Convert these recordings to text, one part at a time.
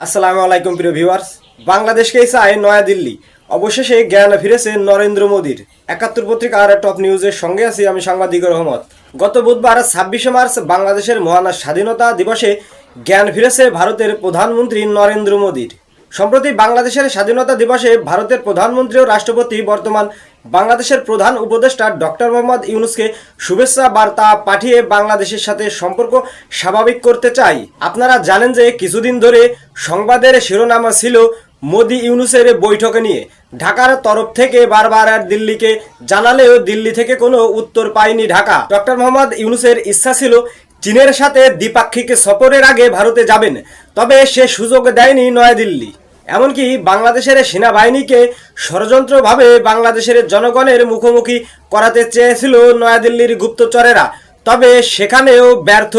আসসালামু আলাইকুম প্রিয় ভিউয়ার্স। বাংলাদেশকেই চায় নয়াদিল্লি অবশেষে জ্ঞান ফিরেছে নরেন্দ্র মোদীর। একাত্তর পত্রিকার টপ নিউজের সঙ্গে আছি আমি সাংবাদিক রহমত। গত বুধবার ছাব্বিশে মার্চ বাংলাদেশের মহান স্বাধীনতা দিবসে জ্ঞান ফিরেছে ভারতের প্রধানমন্ত্রী নরেন্দ্র মোদীর। সম্প্রতি বাংলাদেশের স্বাধীনতা দিবসে ভারতের প্রধানমন্ত্রী ও রাষ্ট্রপতি বর্তমান বাংলাদেশের প্রধান উপদেষ্টা ডক্টর মোহাম্মদ ইউনুসকে শুভেচ্ছা বার্তা পাঠিয়ে বাংলাদেশের সাথে সম্পর্ক স্বাভাবিক করতে চাই। আপনারা জানেন যে কিছুদিন ধরে সংবাদের শিরোনাম ছিল মোদি ইউনুসের বৈঠকে নিয়ে। ঢাকার তরফ থেকে বারবার আর দিল্লিকে জানালেও দিল্লি থেকে কোনো উত্তর পায়নি ঢাকা। ডক্টর মোহাম্মদ ইউনুসের ইচ্ছা ছিল চীনের সাথে দ্বিপাক্ষিক সফরের আগে ভারতে যাবেন, তবে সে সুযোগ দেয়নি নয়াদিল্লি। এমনকি বাংলাদেশের সেনাবাহিনীকে ষড়যন্ত্রভাবে বাংলাদেশের জনগণের মুখোমুখি করাতে চেয়েছিল নয়াদিল্লির গুপ্তচরেরা, তবে সেখানেও ব্যর্থ।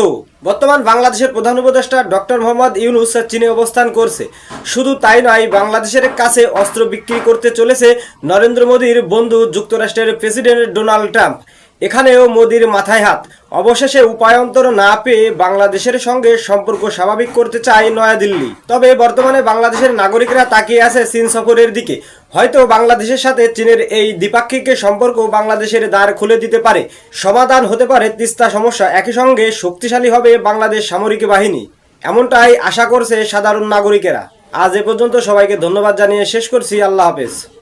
বর্তমান বাংলাদেশের প্রধান উপদেষ্টা ডক্টর মোহাম্মদ ইউনুস চীনে অবস্থান করছে। শুধু তাই নয়, বাংলাদেশের কাছে অস্ত্র বিক্রি করতে চলেছে নরেন্দ্র মোদীর বন্ধু যুক্তরাষ্ট্রের প্রেসিডেন্ট ডোনাল্ড ট্রাম্প। এখানেও মোদির মাথায় হাত। অবশেষে উপায়ন্তর না পেয়ে বাংলাদেশের সঙ্গে সম্পর্ক স্বাভাবিক করতে চায় নয়াদিল্লি। তবে বর্তমানে বাংলাদেশের নাগরিকরা তাকিয়ে আছে চীন সফরের দিকে। হয়তো বাংলাদেশের সাথে চীনের এই দ্বিপাক্ষিক সম্পর্ক বাংলাদেশের দ্বার খুলে দিতে পারে। সমাধান হতে পারে তিস্তা সমস্যা। একই সঙ্গে শক্তিশালী হবে বাংলাদেশ সামরিক বাহিনী। এমনটাই আশা করছে সাধারণ নাগরিকেরা। আজ এ পর্যন্ত সবাইকে ধন্যবাদ জানিয়ে শেষ করছি। আল্লাহ হাফেজ।